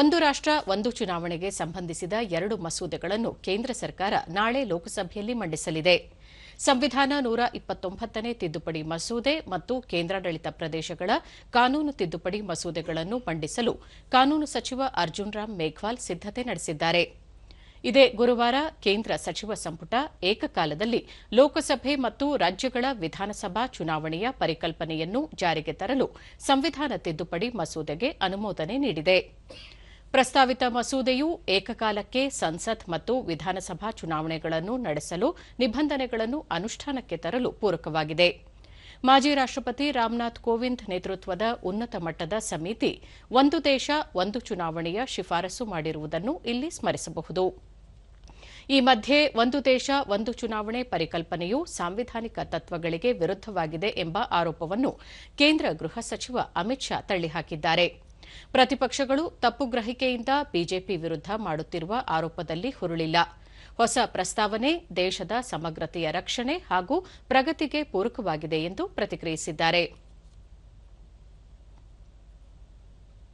ಒಂದು ರಾಷ್ಟ ಒಂದು ಚುನಾವಣೆಗೆ ಸಂಬಂಧಿಸಿದ ಎರಡು ಮಸೂದೆಗಳನ್ನು ಕೇಂದ್ರ ಸರ್ಕಾರ ನಾಳೆ ಲೋಕಸಭೆಯಲ್ಲಿ ಮಂಡಿಸಲಿದೆ. ಸಂವಿಧಾನ ನೂರ ಇಪ್ಪತ್ತೊಂಬತ್ತನೇ ತಿದ್ದುಪಡಿ ಮಸೂದೆ ಮತ್ತು ಕೇಂದ್ರಾಡಳಿತ ಪ್ರದೇಶಗಳ ಕಾನೂನು ತಿದ್ದುಪಡಿ ಮಸೂದೆಗಳನ್ನು ಮಂಡಿಸಲು ಕಾನೂನು ಸಚಿವ ಅರ್ಜುನ್ ರಾಮ್ ಮೇಘ್ವಾಲ್ ಸಿದ್ದತೆ ನಡೆಸಿದ್ದಾರೆ. ಇದೇ ಗುರುವಾರ ಕೇಂದ್ರ ಸಚಿವ ಸಂಪುಟ ಏಕಕಾಲದಲ್ಲಿ ಲೋಕಸಭೆ ಮತ್ತು ರಾಜ್ಯಗಳ ವಿಧಾನಸಭಾ ಚುನಾವಣೆಯ ಪರಿಕಲ್ಪನೆಯನ್ನು ಜಾರಿಗೆ ತರಲು ಸಂವಿಧಾನ ತಿದ್ದುಪಡಿ ಮಸೂದೆಗೆ ಅನುಮೋದನೆ ನೀಡಿದೆ. ಪ್ರಸ್ತಾವಿತ ಮಸೂದೆಯು ಏಕಕಾಲಕ್ಕೆ ಸಂಸತ್ ಮತ್ತು ವಿಧಾನಸಭಾ ಚುನಾವಣೆಗಳನ್ನು ನಡೆಸಲು ನಿಬಂಧನೆಗಳನ್ನು ಅನುಷ್ಠಾನಕ್ಕೆ ತರಲು ಪೂರಕವಾಗಿದೆ. ಮಾಜಿ ರಾಷ್ಟಪತಿ ರಾಮನಾಥ್ ಕೋವಿಂದ್ ನೇತೃತ್ವದ ಉನ್ನತ ಮಟ್ಟದ ಸಮಿತಿ ಒಂದು ದೇಶ, ಒಂದು ಚುನಾವಣೆಯ ಶಿಫಾರಸು ಮಾಡಿರುವುದನ್ನು ಇಲ್ಲಿ ಸ್ಮರಿಸಬಹುದು. ಈ ಮಧ್ಯೆ ಒಂದು ದೇಶ, ಒಂದು ಚುನಾವಣೆ ಪರಿಕಲ್ಪನೆಯು ಸಾಂವಿಧಾನಿಕ ತತ್ವಗಳಿಗೆ ವಿರುದ್ದವಾಗಿದೆ ಎಂಬ ಆರೋಪವನ್ನು ಕೇಂದ್ರ ಗೃಹ ಸಚಿವ ಅಮಿತ್ ಶಾ ತಳ್ಳಿಹಾಕಿದ್ದಾರೆ. ಪ್ರತಿಪಕ್ಷಗಳು ತಪ್ಪು ಗ್ರಹಿಕೆಯಿಂದ ಬಿಜೆಪಿ ವಿರುದ್ದ ಮಾಡುತ್ತಿರುವ ಆರೋಪದಲ್ಲಿ ಹುರುಳಿಲ್ಲ. ಹೊಸ ಪ್ರಸ್ತಾವನೆ ದೇಶದ ಸಮಗ್ರತೆಯ ರಕ್ಷಣೆ ಹಾಗೂ ಪ್ರಗತಿಗೆ ಪೂರಕವಾಗಿದೆ ಎಂದು ಪ್ರತಿಕ್ರಿಯಿಸಿದ್ದಾರೆ.